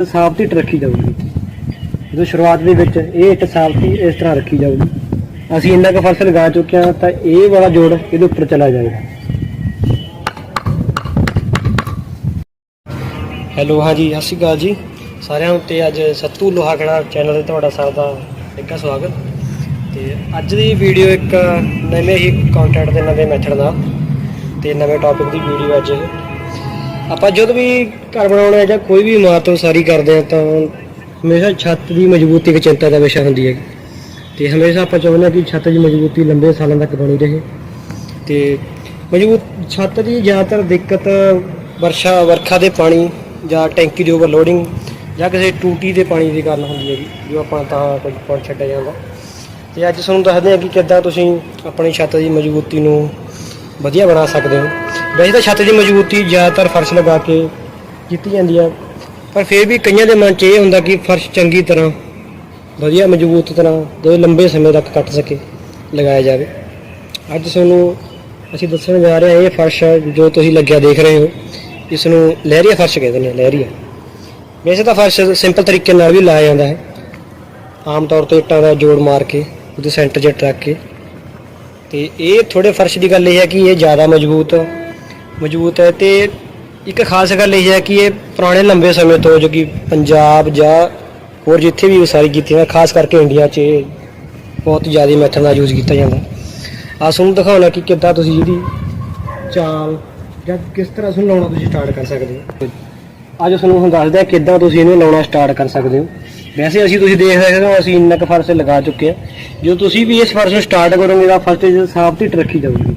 ਸਾਫ਼ ਇੱਟ ਰੱਖੀ ਜਾਊਗੀ। ਜਦੋਂ ਸ਼ੁਰੂਆਤ ਦੇ ਵਿੱਚ ਇਹ ਇੱਟ ਸਾਫ਼ ਇਸ ਤਰ੍ਹਾਂ ਰੱਖੀ ਜਾਊਗੀ। ਅਸੀਂ ਇੰਨਾ ਕੁ ਫਸਲ ਲਗਾ ਚੁੱਕੇ ਹਾਂ ਤਾਂ ਇਹ ਵਾਲਾ ਜੋੜ ਇਹਦੇ ਉੱਪਰ ਚਲਾ ਜਾਏਗਾ। ਹੈਲੋ, ਹਾਂਜੀ, ਸਤਿ ਸ਼੍ਰੀ ਅਕਾਲ ਜੀ। ਸਾਰਿਆਂ ਨੂੰ ਤੇ ਅੱਜ ਸੱਤੂ ਲੋਹਾਗੜਾ ਚੈਨਲ ਤੇ ਤੁਹਾਡਾ ਸਾਰਿਆਂ ਦਾ ਇੱਕ ਸਵਾਗਤ। ਤੇ ਅੱਜ ਦੀ ਵੀਡੀਓ ਇੱਕ ਨਵੇਂ ਹੀ ਕੰਟੈਂਟ ਦੇ ਨਵੇਂ ਮੈਥਡ ਦਾ ਤੇ ਨਵੇਂ ਟੌਪਿਕ ਦੀ ਵੀਡੀਓ ਅੱਜ ਇਹ ਆਪਾਂ ਜਦੋਂ ਵੀ ਘਰ ਬਣਾਉਣਾ ਜਾਂ ਕੋਈ ਵੀ ਇਮਾਰਤ ਉਸਾਰੀ ਕਰਦੇ ਆ ਤਾਂ ਹਮੇਸ਼ਾ ਛੱਤ ਦੀ ਮਜ਼ਬੂਤੀ ਇੱਕ ਚਿੰਤਾ ਦਾ ਵਿਸ਼ਾ ਹੁੰਦੀ ਹੈ ਤੇ ਹਮੇਸ਼ਾ ਆਪਾਂ ਚਾਹੁੰਦੇ ਹਾਂ ਕਿ ਛੱਤ ਦੀ ਮਜ਼ਬੂਤੀ ਲੰਬੇ ਸਾਲਾਂ ਤੱਕ ਬਣੀ ਰਹੇ। ਤੇ ਮਜ਼ਬੂਤ ਛੱਤ ਦੀ ਜ਼ਿਆਦਾਤਰ ਦਿੱਕਤ ਵਰਸ਼ਾ ਵਰਖਾ ਦੇ ਪਾਣੀ ਜਾਂ ਟੈਂਕੀ ਦੀ ਓਵਰਲੋਡਿੰਗ ਜਾਂ ਕਿਸੇ ਟੂਟੀ ਦੇ ਪਾਣੀ ਦੇ ਕਾਰਨ ਹੁੰਦੀ ਹੈਗੀ, ਜੋ ਆਪਾਂ ਤਾਂ ਕੁਝ ਪੜ ਛੱਡਿਆ ਜਾਂਦਾ। ਤੇ ਅੱਜ ਤੁਹਾਨੂੰ ਦੱਸਦੇ ਹਾਂ ਕਿ ਕਿੱਦਾਂ ਤੁਸੀਂ ਆਪਣੀ ਛੱਤ ਦੀ ਮਜ਼ਬੂਤੀ ਨੂੰ ਵਧੀਆ ਬਣਾ ਸਕਦੇ ਹੋ। ਵੈਸੇ ਤਾਂ ਛੱਤ ਦੀ ਮਜ਼ਬੂਤੀ ਜ਼ਿਆਦਾਤਰ ਫਰਸ਼ ਲਗਾ ਕੇ ਕੀਤੀ ਜਾਂਦੀ ਆ। ਪਰ ਫਿਰ ਵੀ ਕਈਆਂ ਦੇ ਮਨ 'ਚ ਇਹ ਹੁੰਦਾ ਕਿ ਫਰਸ਼ ਚੰਗੀ ਤਰ੍ਹਾਂ, ਵਧੀਆ ਮਜ਼ਬੂਤ ਤਰ੍ਹਾਂ ਤੇ ਲੰਬੇ ਸਮੇਂ ਤੱਕ ਕੱਟ ਸਕੇ, ਲਗਾਇਆ ਜਾਵੇ। ਅੱਜ ਤੁਹਾਨੂੰ ਅਸੀਂ ਦੱਸਣ ਜਾ ਰਹੇ ਹਾਂ ਇਹ ਫਰਸ਼ ਜੋ ਤੁਸੀਂ ਲੱਗਿਆ ਦੇਖ ਰਹੇ ਹੋ ਇਸ ਨੂੰ ਲਹਿਰੀਆ ਫਰਸ਼ ਕਹਿੰਦੇ ਨੇ, ਲਹਿਰੀਆ। ਵੈਸੇ ਤਾਂ ਫਰਸ਼ ਸਿੰਪਲ ਤਰੀਕੇ ਨਾਲ ਵੀ ਲਾਇਆ ਜਾਂਦਾ ਹੈ। ਆਮ ਤੌਰ ਤੇ ਇੱਟਾਂ ਦਾ ਜੋੜ ਮਾਰ ਕੇ, ਉਹਦੇ ਸੈਂਟਰ 'ਚ ਰੱਖ ਕੇ। ਤੇ ਇਹ ਥੋੜੇ ਫਰਸ਼ ਦੀ ਗੱਲ ਇਹ ਹੈ ਕਿ ਇਹ ਜ਼ਿਆਦਾ ਮਜ਼ਬੂਤ ਮਜ਼ਬੂਤ ਹੈ ਤੇ ਇੱਕ ਖਾਸ ਗੱਲ ਇਹ ਹੈ ਕਿ ਇਹ ਪੁਰਾਣੇ ਲੰਬੇ ਸਮੇਂ ਤੋਂ ਜੋ ਕਿ ਪੰਜਾਬ ਜਾਂ ਹੋਰ ਜਿੱਥੇ ਵੀ ਉਸਾਰੀ ਕੀਤੀ ਹੈ, ਖਾਸ ਕਰਕੇ ਇੰਡੀਆ 'ਚ ਇਹ ਬਹੁਤ ਜ਼ਿਆਦਾ ਮੈਥਡ ਦਾ ਯੂਜ਼ ਕੀਤਾ ਜਾਂਦਾ। ਆ ਤੁਹਾਨੂੰ ਦਿਖਾਉਣਾ ਕਿ ਕਿੱਦਾਂ ਤੁਸੀਂ ਜਿਹਦੀ ਚਾਲ ਜਾਂ ਕਿਸ ਤਰ੍ਹਾਂ ਤੁਹਾਨੂੰ ਲਾਉਣਾ ਤੁਸੀਂ ਸਟਾਰਟ ਕਰ ਸਕਦੇ ਹੋ। ਅੱਜ ਤੁਹਾਨੂੰ ਹੁਣ ਦੱਸਦੇ ਕਿੱਦਾਂ ਤੁਸੀਂ ਇਹਨੂੰ ਲਾਉਣਾ ਸਟਾਰਟ ਕਰ ਸਕਦੇ ਹੋ। ਵੈਸੇ ਅਸੀਂ ਤੁਸੀਂ ਦੇਖ ਸਕਦੇ ਹੋ, ਅਸੀਂ ਇੰਨਾ ਕੁ ਫਰਸ਼ ਲਗਾ ਚੁੱਕੇ ਹਾਂ। ਜਦੋਂ ਤੁਸੀਂ ਵੀ ਇਸ ਫਰਸ਼ ਨੂੰ ਸਟਾਰਟ ਕਰੋਗੇ ਤਾਂ ਫਸਟ ਜਦੋਂ ਸਾਫ਼ ਇੱਟ ਰੱਖੀ ਜਾਊਗੀ।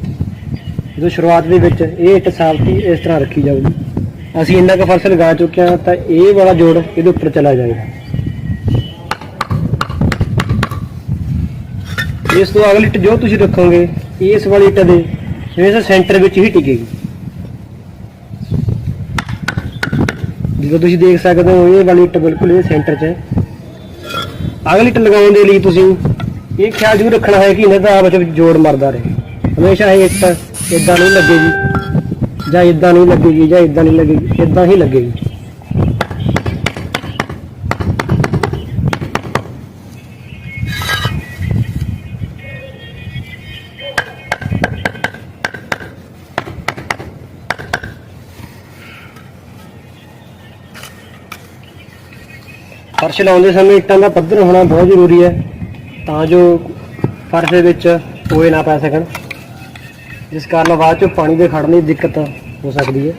ਜਦੋਂ ਸ਼ੁਰੂਆਤ ਦੇ ਵਿੱਚ ਇਹ ਇੱਟ ਸਾਫ਼ ਹੀ ਇਸ ਤਰ੍ਹਾਂ ਰੱਖੀ ਜਾਊਗੀ। ਅਸੀਂ ਇੰਨਾ ਕੁ ਫਰਸ਼ ਲਗਾ ਚੁੱਕੇ ਹਾਂ ਤਾਂ ਇਹ ਵਾਲਾ ਜੋੜ ਇਹਦੇ ਉੱਪਰ ਚਲਾ ਜਾਏਗਾ। ਇਸ ਤੋਂ ਅਗਲੀ ਇੱਟ ਜੋ ਤੁਸੀਂ ਰੱਖੋਗੇ, ਇਸ ਵਾਲੀ ਇੱਟ ਦੇ ਹਮੇਸ਼ਾ ਸੈਂਟਰ ਵਿੱਚ ਹੀ ਟਿਕੇਗੀ। ਜਦੋਂ ਤੁਸੀਂ ਦੇਖ ਸਕਦੇ ਹੋ, ਇਹ ਵਾਲੀ ਇੱਟ ਬਿਲਕੁਲ ਇਹ ਸੈਂਟਰ 'ਚ ਹੈ। ਅਗਲੀ ਟ ਲਗਾਉਣ ਦੇ ਲਈ ਤੁਸੀਂ ਇਹ ਖਿਆਲ ਜ਼ਰੂਰ ਰੱਖਣਾ ਹੈ ਕਿ ਇਹਨਾਂ ਦਾ ਆਪਸ ਵਿੱਚ ਜੋੜ ਮਰਦਾ ਰਹੇ। ਹਮੇਸ਼ਾ ਇਹ ਇੱਟ ਇਦਾਂ ਨਹੀਂ ਲੱਗੇਗੀ, ਜਾਂ ਇਦਾਂ ਨਹੀਂ ਲੱਗੇਗੀ, ਜਾਂ ਇਦਾਂ ਨਹੀਂ ਲੱਗੇਗੀ ਇਦਾਂ ਹੀ ਲੱਗੇਗੀ। ਫਰਸ਼ ਲਾਉਂਦੇ ਸਮੇਂ ਇੱਟਾਂ ਦਾ ਪੱਧਰ ਹੋਣਾ ਬਹੁਤ ਜ਼ਰੂਰੀ ਹੈ ਤਾਂ ਜੋ ਫਰਸ਼ ਦੇ ਵਿੱਚ ਟੋਏ ਨਾ ਪੈ ਸਕਣ। ਜਿਸ ਕਾਰਨ ਬਾਅਦ ਚੋਂ ਪਾਣੀ ਦੇ ਖੜਨ ਦੀ ਦਿੱਕਤ ਹੋ ਸਕਦੀ ਹੈ।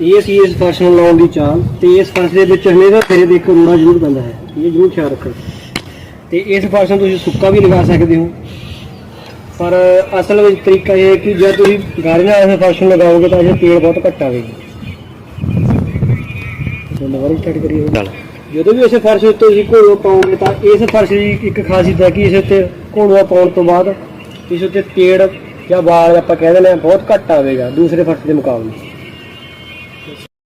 ਇਹ ਸੀ ਇਸ ਫਰਸ਼ ਨੂੰ ਲਾਉਣ ਦੀ ਚਾਲ ਤੇ ਇਸ ਫਰਸ਼ ਦੇ ਵਿੱਚ ਹਮੇਸ਼ਾ ਫੇਰੇ ਦੇ ਇੱਕ ਰੂੜਾ ਜ਼ਰੂਰ ਪੈਂਦਾ ਹੈ। ਇਹ ਜ਼ਰੂਰ ਖਿਆਲ ਰੱਖੋ। ਤੇ ਇਸ ਫਰਸ਼ ਨੂੰ ਤੁਸੀਂ ਸੁੱਕਾ ਵੀ ਲਗਾ ਸਕਦੇ ਹੋ। ਪਰ ਅਸਲ ਵਿੱਚ ਤਰੀਕਾ ਇਹ ਹੈ ਕਿ ਜੇ ਤੁਸੀਂ ਗਾੜੀ ਨਾਲ ਇਸ ਫਰਸ਼ ਨੂੰ ਲਗਾਓਗੇ ਤਾਂ ਇਹ ਤੇਲ ਬਹੁਤ ਘੱਟ ਆਵੇਗੀ। ਸਟਾਰਟ ਕਰੀਏ। ਜਦੋਂ ਵੀ ਇਸ ਫਰਸ਼ ਉੱਤੇ ਤੁਸੀਂ ਘੋੜੋ ਪਾਓਗੇ ਤਾਂ ਇਸ ਫਰਸ਼ ਦੀ ਇੱਕ ਖਾਸੀਅਤ ਹੈ ਕਿ ਇਸ ਉੱਤੇ ਘੋੜਵਾ ਪਾਉਣ ਤੋਂ ਬਾਅਦ ਇਸ ਉੱਤੇ ਤੇੜ ਜਾਂ ਵਾਲ ਆਪਾਂ ਕਹਿ ਦਿੰਦੇ ਹਾਂ ਬਹੁਤ ਘੱਟ ਆਵੇਗਾ ਦੂਸਰੇ ਫਰਸ਼ ਦੇ ਮੁਕਾਬਲੇ।